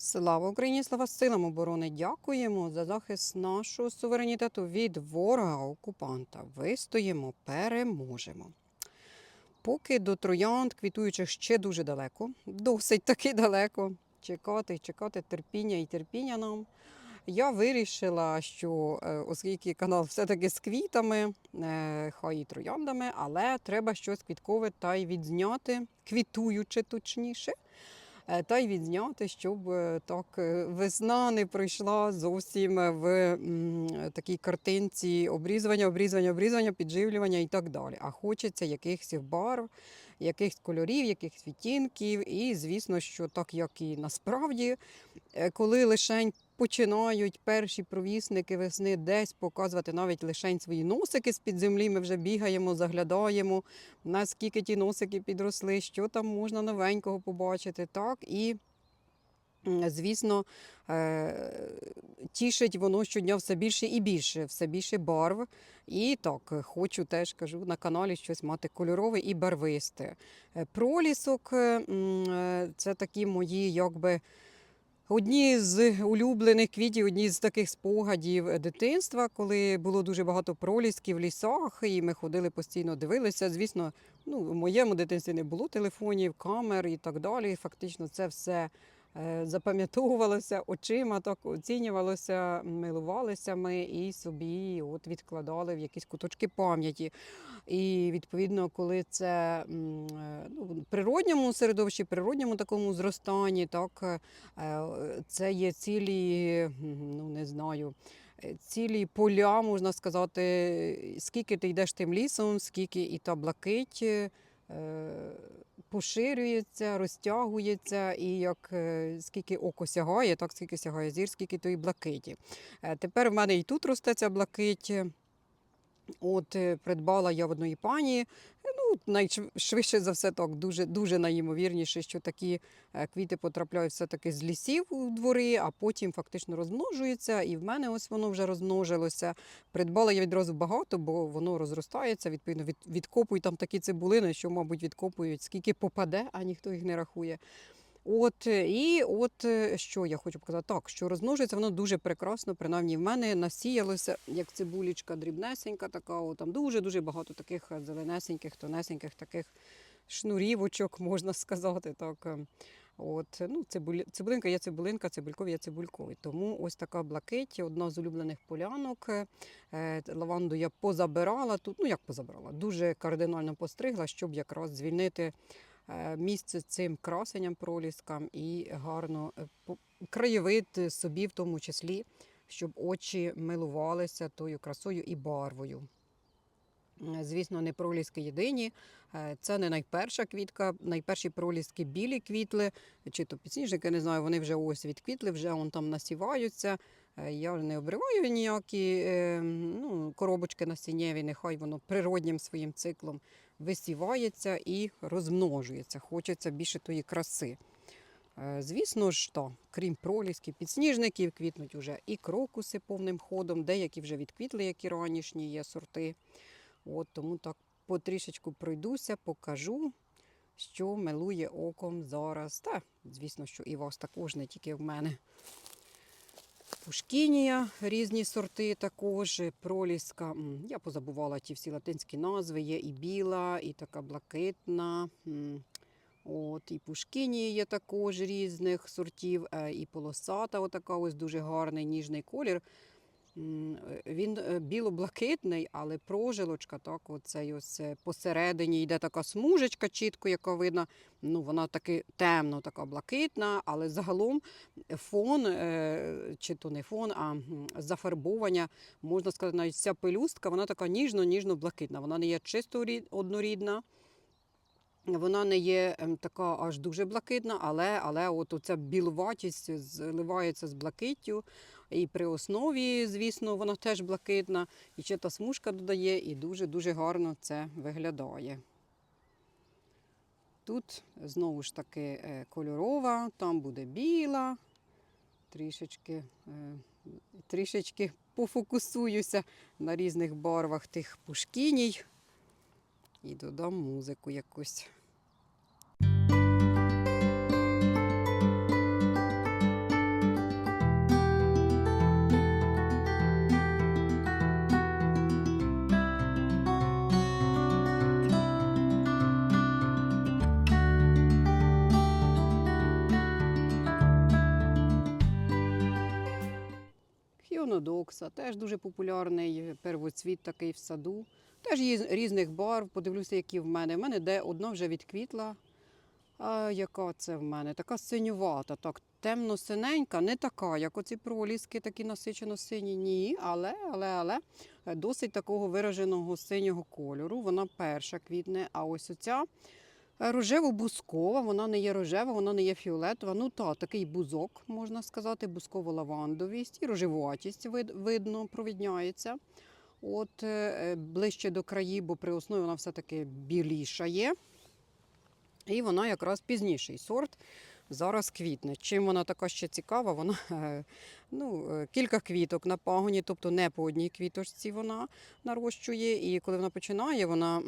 Слава Україні, слава силам оборони! Дякуємо за захист нашого суверенітету від ворога окупанта. Вистоїмо, переможемо. Поки до троянд квітуючих ще дуже далеко, досить таки далеко. Чекати, чекати терпіння і терпіння нам. Я вирішила, що е, оскільки канал все-таки з квітами, е, хай і трояндами, але треба щось квіткове та й відзняти, квітуючи точніше. Е, Та й відзняти, щоб е, так е, весна не пройшла зовсім в такій картинці обрізування, обрізування, обрізування, підживлювання і так далі. А хочеться якихось барв, якихось кольорів, якихось відтінків. І звісно, що так як і насправді, коли лишень починають перші провісники весни десь показувати навіть лишень свої носики з-під землі, ми вже бігаємо, заглядаємо, наскільки ті носики підросли, що там можна новенького побачити. Так, і Звісно, е, тішить воно щодня все більше і більше, все більше барв. І так, хочу теж кажу на каналі щось мати кольорове і барвисте. Е, Пролісок е, це такі мої, якби. Одні з улюблених квітів, одні з таких спогадів дитинства, коли було дуже багато пролісків в лісах, і ми ходили постійно, дивилися. Звісно, ну, в моєму дитинстві не було телефонів, камер і так далі. Фактично, це все е, запам'ятовувалося очима, так оцінювалося, милувалися ми і собі от відкладали в якісь куточки пам'яті. І відповідно, коли це е, ну, в природньому середовищі, природньому такому зростанні, так е, це є цілі, ну не знаю. е, Цілі поля, можна сказати, скільки ти йдеш тим лісом, скільки і та блакить е, поширюється, розтягується, і як е, скільки око сягає, так скільки сягає зір, скільки тої блакиті. Е, Тепер в мене і тут росте ця блакить. От е, придбала я в одної пані. Е, Ну, найшвидше за все, так дуже дуже найімовірніше, що такі е, квіти потрапляють все-таки з лісів у двори, а потім фактично розмножуються. І в мене ось воно вже розмножилося. Придбала я відразу багато, бо воно розростається. Відповідно, від, відкопують там такі цибулини, що, мабуть, відкопують скільки попаде, а ніхто їх не рахує. От е, і от е, що я хочу показати, так що розмножується воно дуже прекрасно. Принаймні в мене насіялося як цибулічка дрібнесенька, така о, там дуже дуже багато таких е, зеленесеньких, тонесеньких таких шнурівочок, можна сказати. Так. е. От, ну, цибулі, цибулинка є цибулинка, цибульковий є цибульковий. Тому ось така блакить, одна з улюблених полянок. Лаванду я позабирала тут. Ну як позабирала? Дуже кардинально постригла, щоб якраз звільнити місце цим красенням проліскам і гарно е, краєвид собі в тому числі, щоб очі милувалися тою красою і барвою. Е, Звісно, не проліски єдині. Е, Це не найперша квітка. Найперші проліски білі квітли, чи то підсніжники, не знаю, вони вже ось відквітли, вже он там насіваються. Е, Я не обриваю ніякі е, ну, коробочки насіннєві, нехай воно природнім своїм циклом висівається і розмножується. Хочеться більше тої краси. Е, Звісно ж, то, крім пролісків, підсніжників, квітнуть уже і крокуси повним ходом, деякі вже відквітли, які ранішні є сорти. От тому так потрішечку пройдуся, покажу, що милує оком зараз. Та, звісно, що і вас також, не тільки в мене. Пушкінія, різні сорти також, проліска. Я позабувала ті всі латинські назви. Є і біла, і така блакитна. От, і пушкінії є також різних сортів, е, і полосата, отака ось дуже гарний ніжний колір. Е, Він е, біло-блакитний, але прожилочка, так, оцей ось е, посередині йде така смужечка чітко, яка видно. Ну, вона таки темно, така блакитна, але загалом фон, чи то не фон, а зафарбовання, можна сказати, навіть ця пелюстка, вона така ніжно-ніжно-блакитна. Вона не є чисто рід- однорідна. Вона не є ем, така аж дуже блакитна, але, але от оця білуватість зливається з блакиттю. І при основі, звісно, вона теж блакитна. І ще та смужка додає, і дуже-дуже гарно це виглядає. Тут знову ж таки е, кольорова, там буде біла. Трішечки, е, трішечки пофокусуюся на різних барвах тих пушкіній і додам музику якусь. Хіонодокса, теж дуже популярний первоцвіт такий в саду. Теж є різних барв. Подивлюся, які в мене. В мене де одна вже відквітла. А яка це в мене? Така синювата, так темно-синенька, не така, як оці проліски, такі насичено сині. Ні, але, але, але е, досить такого вираженого синього кольору. Вона перша квітне, а ось оця рожево-бускова, вона не є рожева, вона не є фіолетова. Ну та, такий бузок, можна сказати, бузково-лавандовість і рожевуватість вид, видно, провідняється. От е, е, ближче до краї, бо при основі вона все-таки біліша є. І вона якраз пізніший сорт. Зараз квітне. Чим вона така ще цікава, вона е, ну, е, кілька квіток на пагоні, тобто не по одній квіточці вона нарощує. І коли вона починає, вона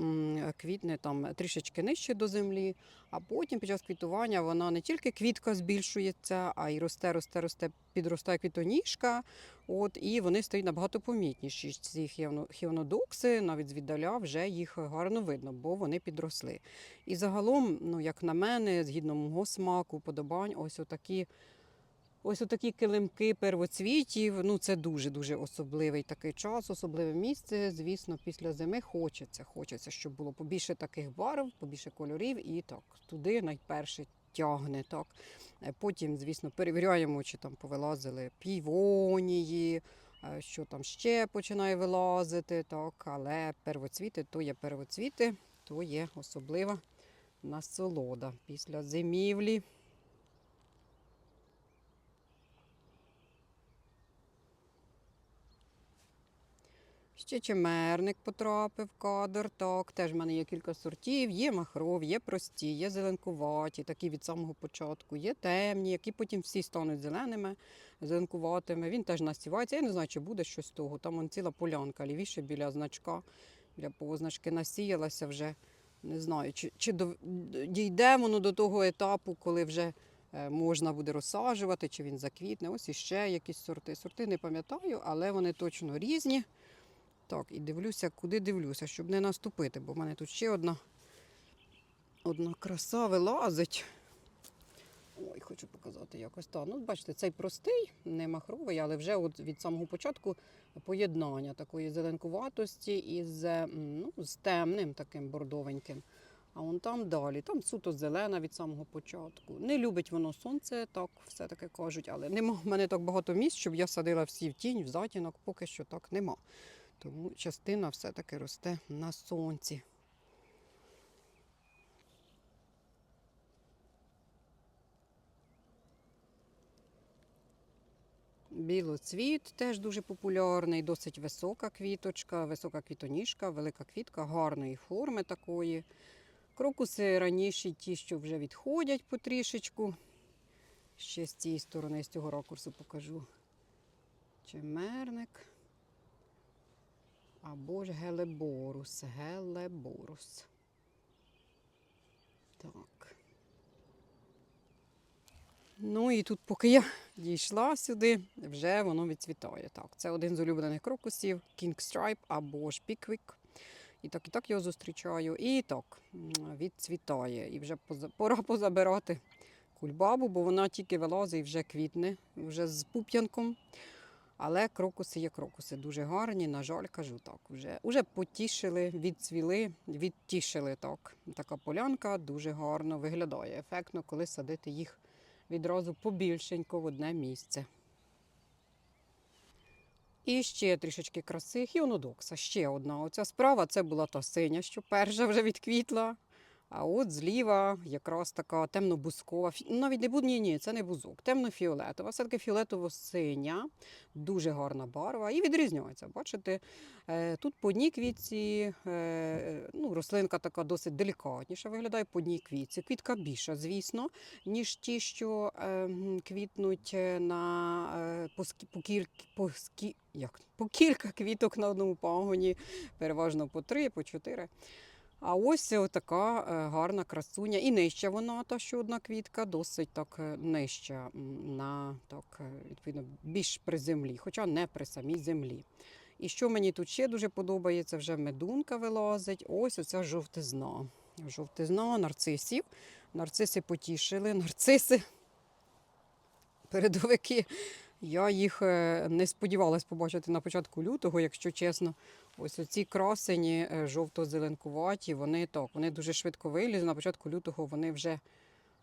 квітне там трішечки нижче до землі, а потім під час квітування вона не тільки квітка збільшується, а й росте, росте, росте, підростає квітоніжка. От, і вони стають набагато помітніші. Ці хіонодокси, навіть звіддаля вже їх гарно видно, бо вони підросли. І загалом, ну як на мене, згідно мого смаку, подобань, ось отакі. Ось отакі килимки первоцвітів. Ну це дуже дуже особливий такий час, особливе місце. Звісно, після зими хочеться. Хочеться, щоб було побільше таких барв, побільше кольорів, і так туди найперше тягне. Так Е, потім, звісно, перевіряємо, чи там повилазили півонії, е, що там ще починає вилазити. Так, але первоцвіти то є первоцвіти, то є особлива насолода після зимівлі. Ще чемерник потрапив кадр. Так, теж в мене є кілька сортів. Є махрові, є прості, є зеленкуваті, такі від самого початку, є темні, які потім всі стануть зеленими, зеленкуватими. Він теж насівається. Я не знаю, чи буде щось з того. Там он ціла полянка лівіше біля значка, біля позначки насіялася вже. Не знаю, чи, чи дійде воно до того етапу, коли вже е, можна буде розсаджувати, чи він заквітне. Ось іще якісь сорти. Сорти не пам'ятаю, але вони точно різні. Так, і дивлюся, куди дивлюся, щоб не наступити, бо в мене тут ще одна, одна краса вилазить. Ой, хочу показати якось так. Ну, бачите, цей простий, не махровий, але вже от від самого початку поєднання такої зеленкуватості із, ну, з темним таким бордовеньким. А вон там далі, там суто зелена від самого початку. Не любить воно сонце, так все-таки кажуть, але нема в мене так багато місць, щоб я садила всі в тінь, в затінок, поки що так нема. Тому частина все-таки росте на сонці. Білоцвіт теж дуже популярний, досить висока квіточка, висока квітоніжка, велика квітка гарної форми такої. Крокуси раніші, ті, що вже відходять потрішечку. Ще з цієї сторони, з цього ракурсу покажу. Чемерник. Або ж гелеборус. Гелеборус. Так. Ну і тут, поки я дійшла сюди, вже воно відцвітає. Так, це один з улюблених крокусів King Stripe або ж Pickwick. І так, і так його зустрічаю. І так, відцвітає. І вже пора позабирати кульбабу, бо вона тільки вилазить і вже квітне, вже з пуп'янком. Але крокуси є крокуси, дуже гарні. На жаль, кажу так. Вже, вже потішили, відцвіли, відтішили так. Така полянка дуже гарно виглядає. Ефектно, коли садити їх відразу побільшенько в одне місце. І ще трішечки краси. Хіонодокса, ще одна. Оця справа це була та синя, що перша вже відквітла. А от зліва якраз така темно-бузкова, навіть не буд, ні, ні, це не бузок, темно-фіолетова, все-таки фіолетово-синя, дуже гарна барва і відрізняється. Бачите, е, тут по одній квітці, е, ну, рослинка така досить делікатніша виглядає по одній квітці. Квітка більша, звісно, ніж ті, що е, квітнуть е, на, по, по, по, як? по кілька квіток на одному пагоні, переважно по три, по чотири. А ось така е, гарна красуня. І нижча вона, та що одна квітка, досить так е, нижча, на так, е, відповідно, більш при землі, хоча не при самій землі. І що мені тут ще дуже подобається, вже медунка вилазить. Ось оця жовтизна. Жовтизна нарцисів. Нарциси потішили, нарциси, передовики Я їх е, не сподівалась побачити на початку лютого, якщо чесно. Ось оці красені е, жовто-зеленкуваті, вони так, вони дуже швидко вилізли. На початку лютого вони вже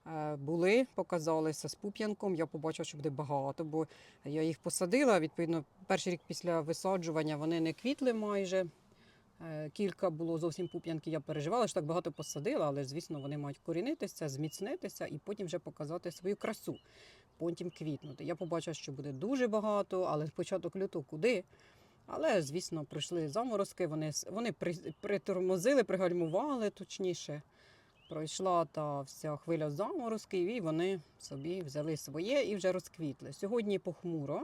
е, були, показалися з пуп'янком. Я побачила, що буде багато, бо я їх посадила. Відповідно, перший рік після висаджування вони не квітли майже. Кілька було зовсім пуп'янки, я переживала, що так багато посадила, але звісно вони мають корінитися, зміцнитися і потім вже показати свою красу, потім квітнути. Я побачила, що буде дуже багато, але початок лютого куди. Але, звісно, прийшли заморозки, вони, вони при- притормозили, пригальмували точніше. Пройшла та вся хвиля заморозків, і вони собі взяли своє і вже розквітли. Сьогодні похмуро.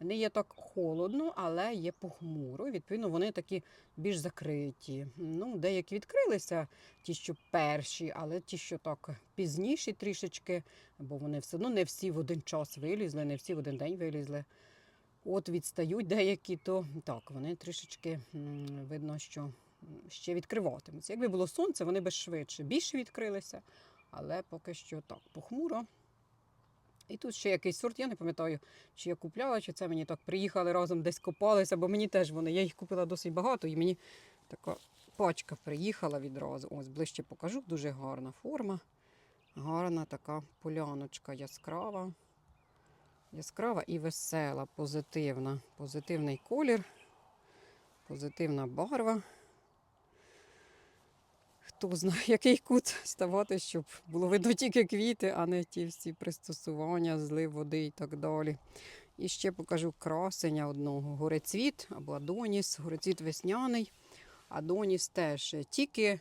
Не є так холодно, але є похмуро. Відповідно, вони такі більш закриті. Ну, деякі відкрилися, ті, що перші, але ті, що так пізніші трішечки, бо вони все одно не всі в один час вилізли, не всі в один день вилізли. От відстають деякі, то так, вони трішечки видно, що ще відкриватимуться. Якби було сонце, вони би швидше більше відкрилися, але поки що так, похмуро. І тут ще якийсь сорт, я не пам'ятаю, чи я купляла, чи це мені так приїхали разом десь копалися, бо мені теж вони. Я їх купила досить багато, і мені така пачка приїхала відразу. Ось ближче покажу. Дуже гарна форма. Гарна така поляночка яскрава. Яскрава і весела, позитивна. Позитивний колір, позитивна барва. Хто знає, який кут ставати, щоб було видно тільки квіти, а не ті всі пристосування, злив води і так далі. І ще покажу красення одного. Горецвіт або Адоніс, горецвіт весняний. Адоніс теж тільки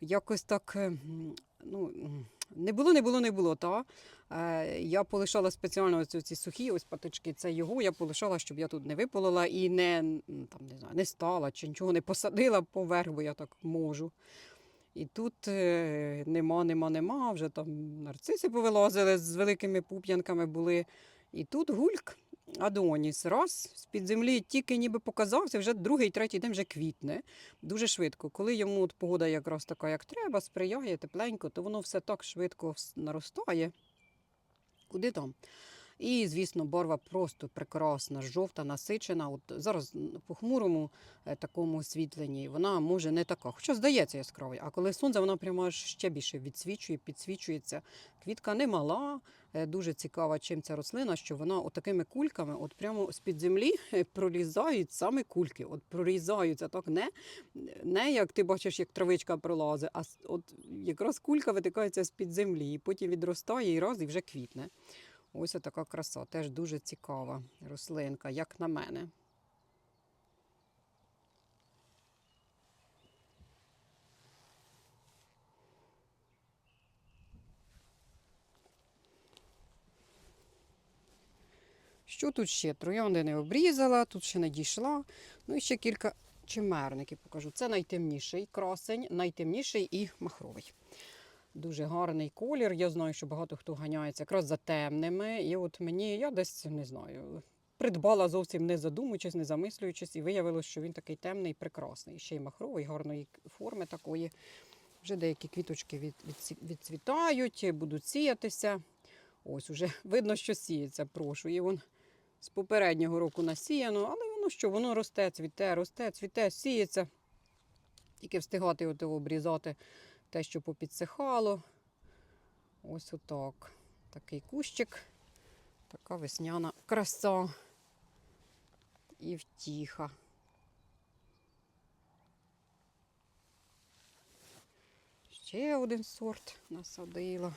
якось так. е, Ну, не було, не було, не було. Та? Е, я полишала спеціально ось ці сухі ось патички, це його. Я полишала, щоб я тут не виполола і не, там, не, знаю, не стала чи нічого не посадила поверх, бо я так можу. І тут е, нема, нема, нема. Вже там нарциси повилазили з великими пуп'янками були. І тут гульк Адоніс. Раз з-під землі тільки ніби показався, вже другий, третій день вже квітне. Дуже швидко. Коли йому от погода якраз така, як треба, сприяє тепленько, то воно все так швидко наростає. Куди там? І, звісно, барва просто прекрасна, жовта, насичена. От зараз по хмурому е, такому освітленні вона може не така, хоча здається яскравою. А коли сонце, вона прямо ще більше відсвічує, підсвічується. Квітка не мала, е, дуже цікава, чим ця рослина, що вона от такими кульками, от прямо з-під землі е, пролізають саме кульки. От прорізаються так не, не як ти бачиш, як травичка пролазить, а от якраз кулька витикається з-під землі, і потім відростає і раз, і вже квітне. Ось така краса, теж дуже цікава рослинка, як на мене. Що тут ще? Троянди не обрізала, тут ще не дійшла. Ну і ще кілька чимерників покажу. Це найтемніший красень, найтемніший і махровий. Дуже гарний колір. Я знаю, що багато хто ганяється якраз за темними. І от мені, я десь не знаю, придбала зовсім не задумуючись, не замислюючись, і виявилося, що він такий темний, прекрасний. Ще й махровий, гарної форми такої. Вже деякі квіточки від, від, відцвітають, будуть сіятися. Ось уже видно, що сіється, прошу. І вон з попереднього року насіяно, але воно що, воно росте, цвіте, росте, цвіте, сіється. Тільки встигати от обрізати те, що попідсихало. Ось отак. Такий кущик, така весняна краса і втіха. Ще один сорт насадила.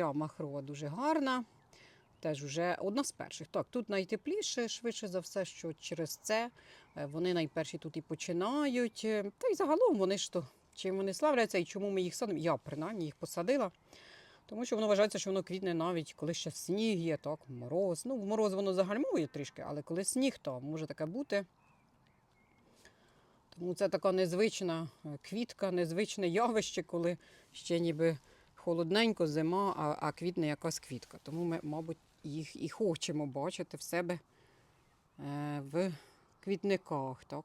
Ця махрова дуже гарна. Теж вже одна з перших. Так, тут найтепліше, швидше за все, що через це е, вони найперші тут і починають. Та й загалом вони ж то чим вони славляться і чому ми їх садимо. Я принаймні їх посадила. Тому що воно вважається, що воно квітне навіть коли ще сніг є, так, мороз. Ну, мороз воно загальмує трішки, але коли сніг, то може таке бути. Тому це така незвична е, квітка, незвичне явище, коли ще ніби холодненько, зима, а, а квітне якась квітка. Тому ми, мабуть, їх і хочемо бачити в себе е, в квітниках, так?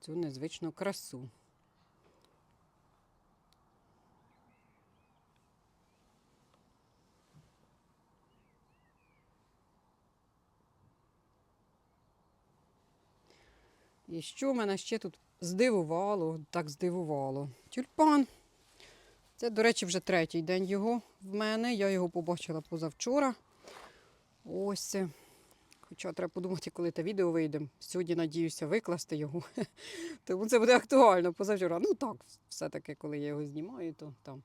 Цю незвичну красу. І що мене ще тут здивувало, так здивувало. Тюльпан. Це, до речі, вже третій день його в мене. Я його побачила позавчора. Ось. Хоча треба подумати, коли те відео вийде. Сьогодні надіюся викласти його. Тому це буде актуально позавчора. Ну так, все-таки, коли я його знімаю, то там.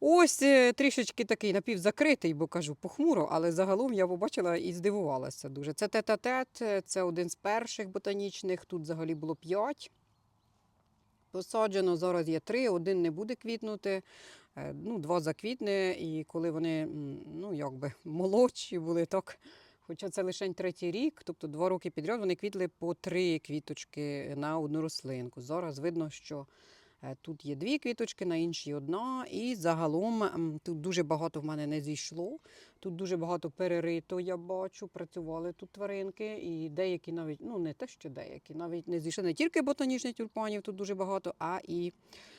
Ось е, трішечки такий напівзакритий, бо кажу, похмуро, але загалом я побачила і здивувалася дуже. Це тет-а-тет, е, це один з перших ботанічних. Тут взагалі було п'ять. Посаджено, зараз є три, один не буде квітнути, е, ну, два заквітне, і коли вони ну, якби молодші були, так. Хоча це лише третій рік, тобто два роки підряд вони квітли по три квіточки на одну рослинку. Зараз видно, що тут є дві квіточки, на іншій одна. І загалом тут дуже багато в мене не зійшло. Тут дуже багато перерито, я бачу, працювали тут тваринки, і деякі навіть, ну не те, що деякі, навіть не зійшли не тільки ботанічних тюльпанів, тут дуже багато, а і е,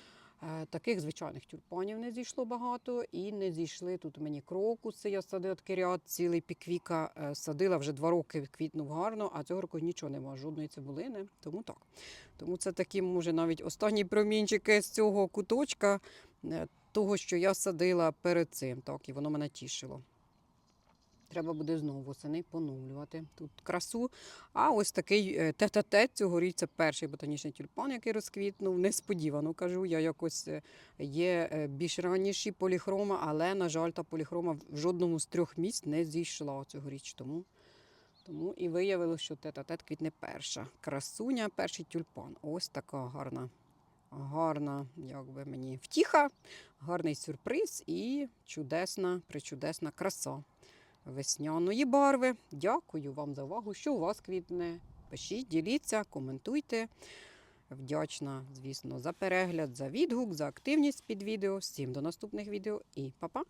таких звичайних тюльпанів не зійшло багато. І не зійшли тут мені крокуси. Я садила ряд, цілий піквіка е, садила вже два роки, квітнув гарно, а цього року нічого немає, жодної цибулини. Тому так. Тому це такі, може, навіть останні промінчики з цього куточка, е, того, що я садила перед цим. Так, і воно мене тішило. Треба буде знову восени поновлювати тут красу. А ось такий е, тет-а-тет цьогоріч це перший ботанічний тюльпан, який розквітнув. Несподівано кажу. Я якось е, є е, більш раніші поліхрома, але, на жаль, та поліхрома в жодному з трьох місць не зійшла цьогоріч. Тому, тому і виявилося, що тет-а-тет квітне перша. Красуня, перший тюльпан. Ось така гарна. Гарна, як би мені втіха, гарний сюрприз і чудесна, причудесна краса весняної барви. Дякую вам за увагу, що у вас квітне. Пишіть, діліться, коментуйте. Вдячна, звісно, за перегляд, за відгук, за активність під відео. Всім до наступних відео і па-па!